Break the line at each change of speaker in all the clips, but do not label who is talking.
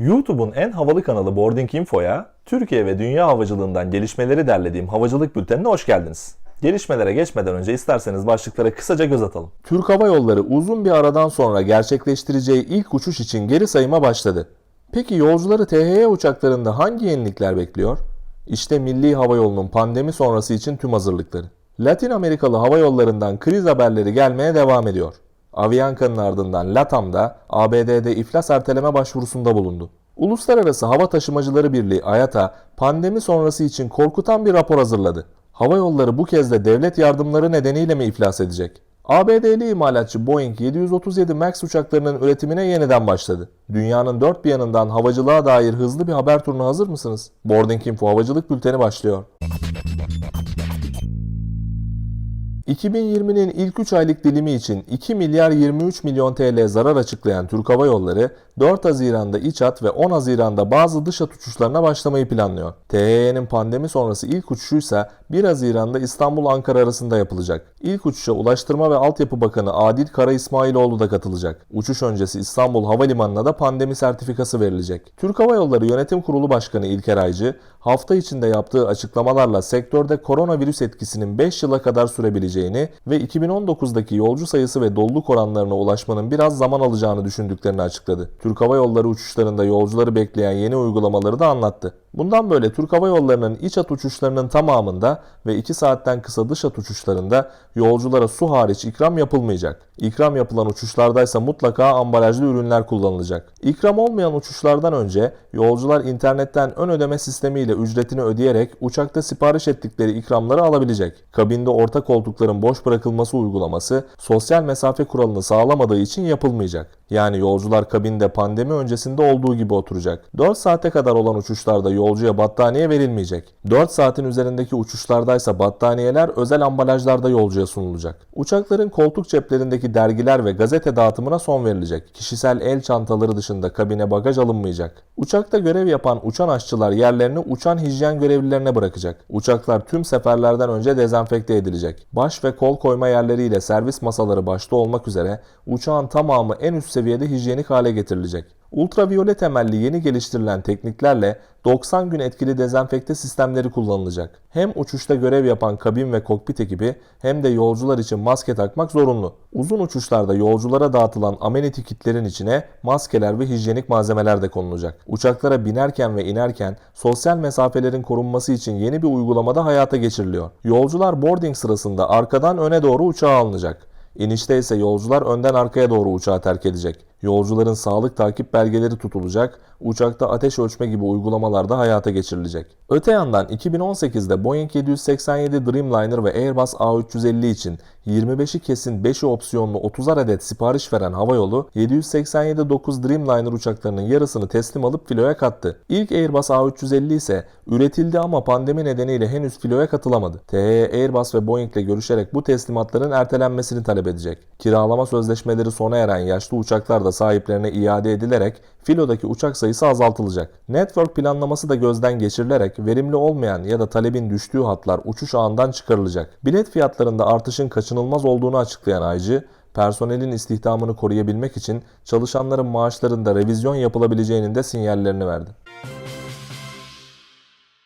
YouTube'un en havalı kanalı Boarding Info'ya Türkiye ve dünya havacılığından gelişmeleri derlediğim havacılık bültenine hoş geldiniz. Gelişmelere geçmeden önce isterseniz başlıklara kısaca göz atalım. Türk Hava Yolları uzun bir aradan sonra gerçekleştireceği ilk uçuş için geri sayıma başladı. Peki yolcuları THY uçaklarında hangi yenilikler bekliyor? İşte Milli Hava Yolu'nun pandemi sonrası için tüm hazırlıkları. Latin Amerikalı hava yollarından kriz haberleri gelmeye devam ediyor. Avianca'nın ardından LATAM'da ABD'de iflas erteleme başvurusunda bulundu. Uluslararası Hava Taşımacıları Birliği IATA pandemi sonrası için korkutan bir rapor hazırladı. Hava yolları bu kez de devlet yardımları nedeniyle mi iflas edecek? ABD'li imalatçı Boeing 737 MAX uçaklarının üretimine yeniden başladı. Dünyanın dört bir yanından havacılığa dair hızlı bir haber turuna hazır mısınız? Boarding Info Havacılık Bülteni başlıyor. 2020'nin ilk 3 aylık dilimi için 2 milyar 23 milyon TL zarar açıklayan Türk Hava Yolları 4 Haziran'da iç hat ve 10 Haziran'da bazı dış hat uçuşlarına başlamayı planlıyor. THY'nin pandemi sonrası ilk uçuşuysa 1 Haziran'da İstanbul-Ankara arasında yapılacak. İlk uçuşa Ulaştırma ve Altyapı Bakanı Adil Kara İsmailoğlu da katılacak. Uçuş öncesi İstanbul Havalimanı'na da pandemi sertifikası verilecek. Türk Hava Yolları Yönetim Kurulu Başkanı İlker Aycı, hafta içinde yaptığı açıklamalarla sektörde koronavirüs etkisinin 5 yıla kadar sürebileceğini ve 2019'daki yolcu sayısı ve doluluk oranlarına ulaşmanın biraz zaman alacağını düşündüklerini açıkladı. Türk Hava Yolları uçuşlarında yolcuları bekleyen yeni uygulamaları da anlattı. Bundan böyle Türk Hava Yolları'nın iç hat uçuşlarının tamamında ve 2 saatten kısa dış hat uçuşlarında yolculara su hariç ikram yapılmayacak. İkram yapılan uçuşlardaysa mutlaka ambalajlı ürünler kullanılacak. İkram olmayan uçuşlardan önce yolcular internetten ön ödeme sistemiyle ücretini ödeyerek uçakta sipariş ettikleri ikramları alabilecek. Kabinde orta koltukların boş bırakılması uygulaması sosyal mesafe kuralını sağlamadığı için yapılmayacak. Yani yolcular kabinde pandemi öncesinde olduğu gibi oturacak. 4 saate kadar olan uçuşlarda yolcuya battaniye verilmeyecek. 4 saatin üzerindeki uçuşlardaysa battaniyeler özel ambalajlarda yolcuya sunulacak. Uçakların koltuk ceplerindeki dergiler ve gazete dağıtımına son verilecek. Kişisel el çantaları dışında kabine bagaj alınmayacak. Uçakta görev yapan uçan aşçılar yerlerini uçan hijyen görevlilerine bırakacak. Uçaklar tüm seferlerden önce dezenfekte edilecek. Baş ve kol koyma yerleriyle servis masaları başta olmak üzere uçağın tamamı en üst seviyede hijyenik hale getirilecek. Ultraviyole temelli yeni geliştirilen tekniklerle 90 gün etkili dezenfekte sistemleri kullanılacak. Hem uçuşta görev yapan kabin ve kokpit ekibi hem de yolcular için maske takmak zorunlu. Uzun uçuşlarda yolculara dağıtılan amenity kitlerin içine maskeler ve hijyenik malzemeler de konulacak. Uçaklara binerken ve inerken sosyal mesafelerin korunması için yeni bir uygulamada hayata geçiriliyor. Yolcular boarding sırasında arkadan öne doğru uçağa alınacak. İnişte ise yolcular önden arkaya doğru uçağı terk edecek. Yolcuların sağlık takip belgeleri tutulacak, uçakta ateş ölçme gibi uygulamalar da hayata geçirilecek. Öte yandan 2018'de Boeing 787 Dreamliner ve Airbus A350 için 25'i kesin 5'i opsiyonlu 30'ar adet sipariş veren havayolu 787-9 Dreamliner uçaklarının yarısını teslim alıp filoya kattı. İlk Airbus A350 ise üretildi ama pandemi nedeniyle henüz filoya katılamadı. THY Airbus ve Boeing ile görüşerek bu teslimatların ertelenmesini talep edecek. Kiralama sözleşmeleri sona eren yaşlı uçaklar da sahiplerine iade edilerek filodaki uçak sayısı azaltılacak. Network planlaması da gözden geçirilerek verimli olmayan ya da talebin düştüğü hatlar uçuş ağından çıkarılacak. Bilet fiyatlarında artışın kaçınılmaz olduğunu açıklayan Aycı, personelin istihdamını koruyabilmek için çalışanların maaşlarında revizyon yapılabileceğinin de sinyallerini verdi.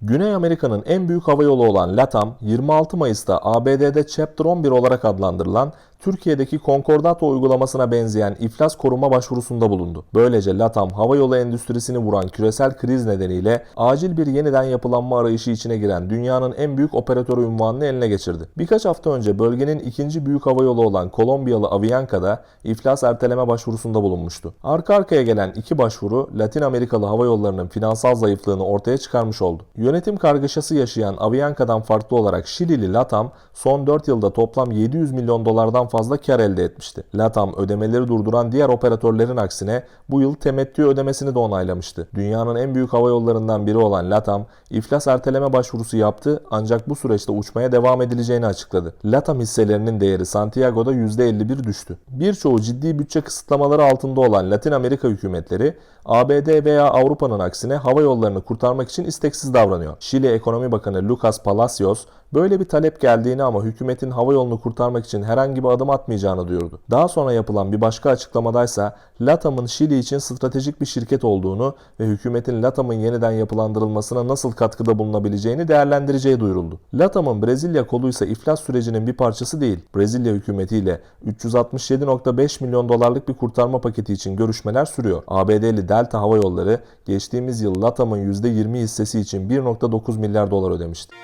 Güney Amerika'nın en büyük havayolu olan LATAM, 26 Mayıs'ta ABD'de Chapter 11 olarak adlandırılan Türkiye'deki Concordato uygulamasına benzeyen iflas koruma başvurusunda bulundu. Böylece LATAM havayolu endüstrisini vuran küresel kriz nedeniyle acil bir yeniden yapılanma arayışı içine giren dünyanın en büyük operatörü unvanını eline geçirdi. Birkaç hafta önce bölgenin ikinci büyük havayolu olan Kolombiyalı Avianca'da iflas erteleme başvurusunda bulunmuştu. Arka arkaya gelen iki başvuru Latin Amerikalı havayollarının finansal zayıflığını ortaya çıkarmış oldu. Yönetim kargaşası yaşayan Avianca'dan farklı olarak Şilili LATAM son 4 yılda toplam 700 milyon dolardan fazla kar elde etmişti. LATAM ödemeleri durduran diğer operatörlerin aksine bu yıl temettü ödemesini de onaylamıştı. Dünyanın en büyük hava yollarından biri olan LATAM iflas erteleme başvurusu yaptı ancak bu süreçte uçmaya devam edileceğini açıkladı. LATAM hisselerinin değeri Santiago'da %51 düştü. Birçoğu ciddi bütçe kısıtlamaları altında olan Latin Amerika hükümetleri ABD veya Avrupa'nın aksine hava yollarını kurtarmak için isteksiz davranıyor. Şili Ekonomi Bakanı Lucas Palacios böyle bir talep geldiğini ama hükümetin hava yolunu kurtarmak için herhangi bir adım atmayacağını duyurdu. Daha sonra yapılan bir başka açıklamadaysa LATAM'ın Şili için stratejik bir şirket olduğunu ve hükümetin LATAM'ın yeniden yapılandırılmasına nasıl katkıda bulunabileceğini değerlendireceği duyuruldu. LATAM'ın Brezilya kolu ise iflas sürecinin bir parçası değil. Brezilya hükümetiyle 367.5 milyon dolarlık bir kurtarma paketi için görüşmeler sürüyor. ABD'li Delta Hava Yolları geçtiğimiz yıl LATAM'ın %20 hissesi için 1.9 milyar dolar ödemişti.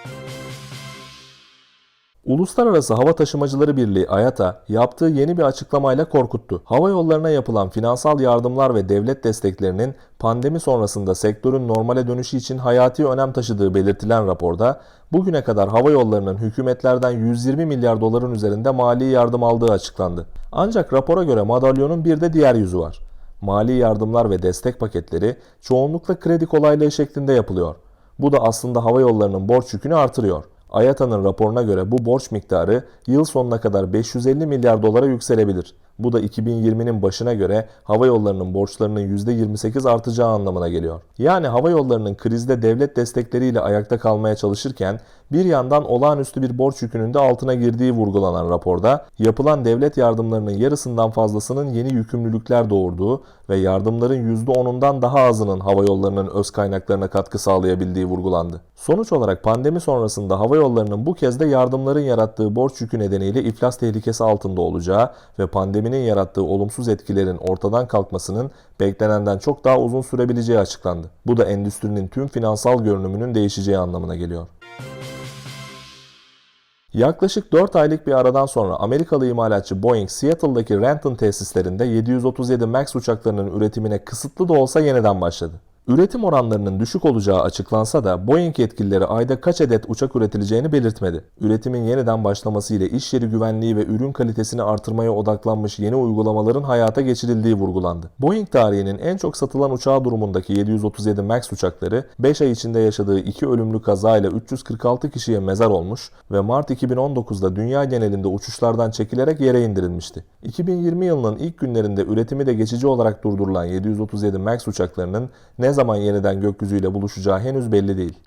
Uluslararası Hava Taşımacıları Birliği IATA yaptığı yeni bir açıklamayla korkuttu. Hava yollarına yapılan finansal yardımlar ve devlet desteklerinin pandemi sonrasında sektörün normale dönüşü için hayati önem taşıdığı belirtilen raporda bugüne kadar hava yollarının hükümetlerden 120 milyar doların üzerinde mali yardım aldığı açıklandı. Ancak rapora göre madalyonun bir de diğer yüzü var. Mali yardımlar ve destek paketleri çoğunlukla kredi kolaylığı şeklinde yapılıyor. Bu da aslında hava yollarının borç yükünü artırıyor. Ayata'nın raporuna göre bu borç miktarı yıl sonuna kadar 550 milyar dolara yükselebilir. Bu da 2020'nin başına göre hava yollarının borçlarının %28 artacağı anlamına geliyor. Yani hava yollarının krizde devlet destekleriyle ayakta kalmaya çalışırken bir yandan olağanüstü bir borç yükünün de altına girdiği vurgulanan raporda yapılan devlet yardımlarının yarısından fazlasının yeni yükümlülükler doğurduğu ve yardımların %10'undan daha azının hava yollarının öz kaynaklarına katkı sağlayabildiği vurgulandı. Sonuç olarak pandemi sonrasında hava yollarının bu kez de yardımların yarattığı borç yükü nedeniyle iflas tehlikesi altında olacağı ve pandeminin yarattığı olumsuz etkilerin ortadan kalkmasının beklenenden çok daha uzun sürebileceği açıklandı. Bu da endüstrinin tüm finansal görünümünün değişeceği anlamına geliyor. Yaklaşık 4 aylık bir aradan sonra Amerikalı imalatçı Boeing, Seattle'daki Renton tesislerinde 737 MAX uçaklarının üretimine kısıtlı da olsa yeniden başladı. Üretim oranlarının düşük olacağı açıklansa da Boeing yetkilileri ayda kaç adet uçak üretileceğini belirtmedi. Üretimin yeniden başlaması ile iş yeri güvenliği ve ürün kalitesini artırmaya odaklanmış yeni uygulamaların hayata geçirildiği vurgulandı. Boeing tarihinin en çok satılan uçağı durumundaki 737 MAX uçakları 5 ay içinde yaşadığı 2 ölümlü kazayla 346 kişiye mezar olmuş ve Mart 2019'da dünya genelinde uçuşlardan çekilerek yere indirilmişti. 2020 yılının ilk günlerinde üretimi de geçici olarak durdurulan 737 MAX uçaklarının ne zaman yeniden gökyüzüyle buluşacağı henüz belli değil.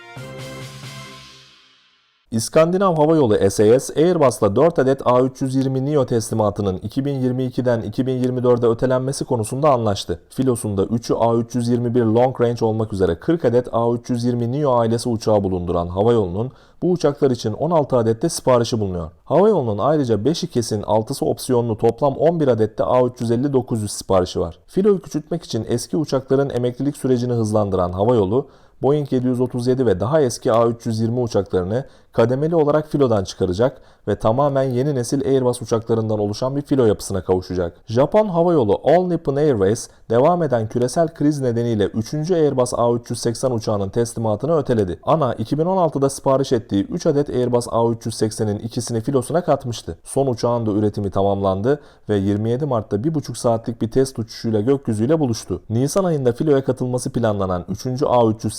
İskandinav Hava Yolu SAS, Airbus'la 4 adet A320 Neo teslimatının 2022'den 2024'de ötelenmesi konusunda anlaştı. Filosunda 3'ü A321 Long Range olmak üzere 40 adet A320 Neo ailesi uçağı bulunduran hava yolunun bu uçaklar için 16 adette siparişi bulunuyor. Hava yolunun ayrıca 5'i kesin 6'sı opsiyonlu toplam 11 adette A350-900 siparişi var. Filoyu küçültmek için eski uçakların emeklilik sürecini hızlandıran hava yolu Boeing 737 ve daha eski A320 uçaklarını kademeli olarak filodan çıkaracak ve tamamen yeni nesil Airbus uçaklarından oluşan bir filo yapısına kavuşacak. Japon hava yolu All Nippon Airways devam eden küresel kriz nedeniyle 3. Airbus A380 uçağının teslimatını öteledi. ANA 2016'da sipariş ettiği 3 adet Airbus A380'in ikisini filosuna katmıştı. Son uçağın da üretimi tamamlandı ve 27 Mart'ta 1,5 saatlik bir test uçuşuyla gökyüzüyle buluştu. Nisan ayında filoya katılması planlanan 3.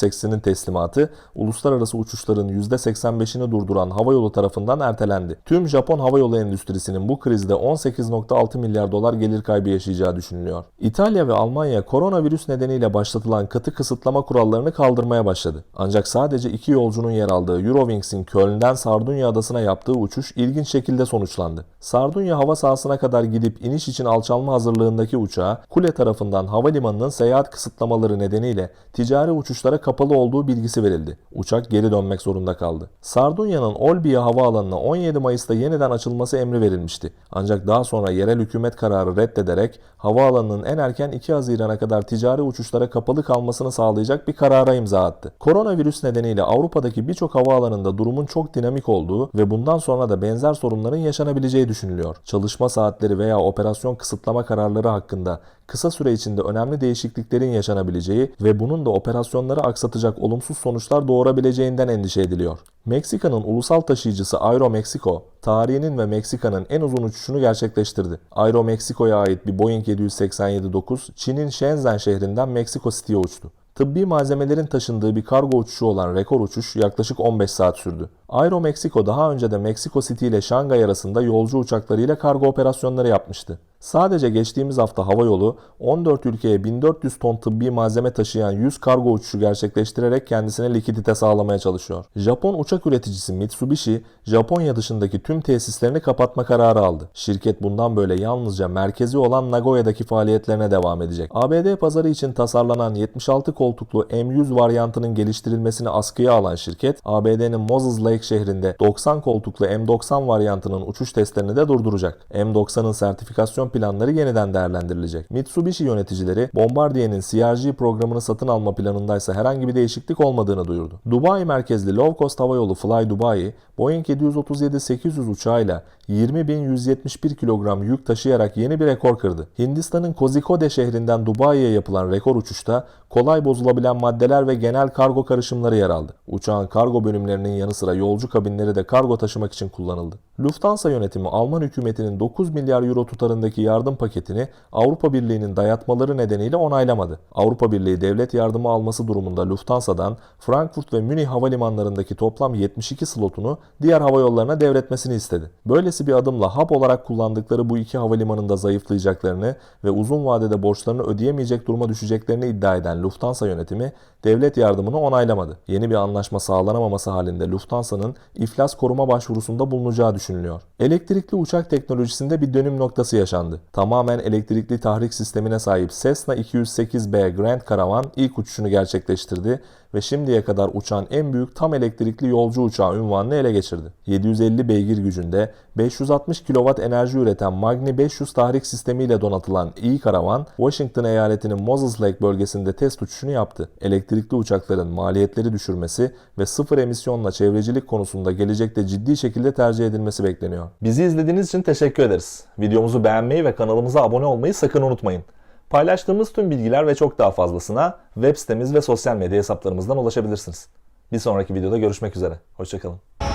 A380'in teslimatı uluslararası uçuşların %85'ini durduran havayolu tarafından ertelendi. Tüm Japon havayolu endüstrisinin bu krizde 18.6 milyar dolar gelir kaybı yaşayacağı düşünülüyor. İtalya ve Almanya koronavirüs nedeniyle başlatılan katı kısıtlama kurallarını kaldırmaya başladı. Ancak sadece iki yolcunun yer aldığı Eurowings'in Köln'den Sardunya adasına yaptığı uçuş ilginç şekilde sonuçlandı. Sardunya hava sahasına kadar gidip iniş için alçalma hazırlığındaki uçağa kule tarafından havalimanının seyahat kısıtlamaları nedeniyle ticari uçuşlara kapalı olduğu bilgisi verildi. Uçak geri dönmek zorunda kaldı. Sardunya'nın Olbia havaalanına 17 Mayıs'ta yeniden açılması emri verilmişti. Ancak daha sonra yerel hükümet kararı reddederek havaalanının en erken 2 Haziran'a kadar ticari uçuşlara kapalı kalmasını sağlayacak bir karara imza attı. Koronavirüs nedeniyle Avrupa'daki birçok havaalanında durumun çok dinamik olduğu ve bundan sonra da benzer sorunların yaşanabileceği düşünülüyor. Çalışma saatleri veya operasyon kısıtlama kararları hakkında kısa süre içinde önemli değişikliklerin yaşanabileceği ve bunun da operasyonları aksatacak olumsuz sonuçlar doğurabileceğinden endişe ediliyor. Meksika'nın ulusal taşıyıcısı Aeromexico, tarihinin ve Meksika'nın en uzun uçuşunu gerçekleştirdi. Aeromexico'ya ait bir Boeing 787-9, Çin'in Shenzhen şehrinden Meksiko City'ye uçtu. Tıbbi malzemelerin taşındığı bir kargo uçuşu olan rekor uçuş yaklaşık 15 saat sürdü. Aeromexico daha önce de Mexico City ile Şangay arasında yolcu uçaklarıyla kargo operasyonları yapmıştı. Sadece geçtiğimiz hafta havayolu 14 ülkeye 1400 ton tıbbi malzeme taşıyan 100 kargo uçuşu gerçekleştirerek kendisine likidite sağlamaya çalışıyor. Japon uçak üreticisi Mitsubishi, Japonya dışındaki tüm tesislerini kapatma kararı aldı. Şirket bundan böyle yalnızca merkezi olan Nagoya'daki faaliyetlerine devam edecek. ABD pazarı için tasarlanan 76 koltuklu M100 varyantının geliştirilmesini askıya alan şirket, ABD'nin Moses Lake şehrinde 90 koltuklu M90 varyantının uçuş testlerini de durduracak. M90'ın sertifikasyon planları yeniden değerlendirilecek. Mitsubishi yöneticileri Bombardier'in CRJ programını satın alma planındaysa herhangi bir değişiklik olmadığını duyurdu. Dubai merkezli low cost havayolu Fly Dubai, Boeing 737-800 uçağıyla 20.171 kilogram yük taşıyarak yeni bir rekor kırdı. Hindistan'ın Kozhikode şehrinden Dubai'ye yapılan rekor uçuşta kolay bozulabilen maddeler ve genel kargo karışımları yer aldı. Uçağın kargo bölümlerinin yanı sıra yolcu kabinleri de kargo taşımak için kullanıldı. Lufthansa yönetimi Alman hükümetinin 9 milyar euro tutarındaki yardım paketini Avrupa Birliği'nin dayatmaları nedeniyle onaylamadı. Avrupa Birliği devlet yardımı alması durumunda Lufthansa'dan Frankfurt ve Münih havalimanlarındaki toplam 72 slotunu diğer havayollarına devretmesini istedi. Böylesi bir adımla hap olarak kullandıkları bu iki havalimanında zayıflayacaklarını ve uzun vadede borçlarını ödeyemeyecek duruma düşeceklerini iddia eden Lufthansa yönetimi devlet yardımını onaylamadı. Yeni bir anlaşma sağlanamaması halinde Lufthansa'nın iflas koruma başvurusunda bulunacağı düşünülüyor. Elektrikli uçak teknolojisinde bir dönüm noktası yaşandı. Tamamen elektrikli tahrik sistemine sahip Cessna 208B Grand Caravan ilk uçuşunu gerçekleştirdi ve şimdiye kadar uçan en büyük tam elektrikli yolcu uçağı unvanını ele geçirdi. 750 beygir gücünde 560 kW enerji üreten Magni 500 tahrik sistemiyle donatılan E-Karavan, Washington eyaletinin Moses Lake bölgesinde test uçuşunu yaptı. Elektrikli uçakların maliyetleri düşürmesi ve sıfır emisyonla çevrecilik konusunda gelecekte ciddi şekilde tercih edilmesi bekleniyor. Bizi izlediğiniz için teşekkür ederiz. Videomuzu beğenmeyi ve kanalımıza abone olmayı sakın unutmayın. Paylaştığımız tüm bilgiler ve çok daha fazlasına web sitemiz ve sosyal medya hesaplarımızdan ulaşabilirsiniz. Bir sonraki videoda görüşmek üzere. Hoşçakalın.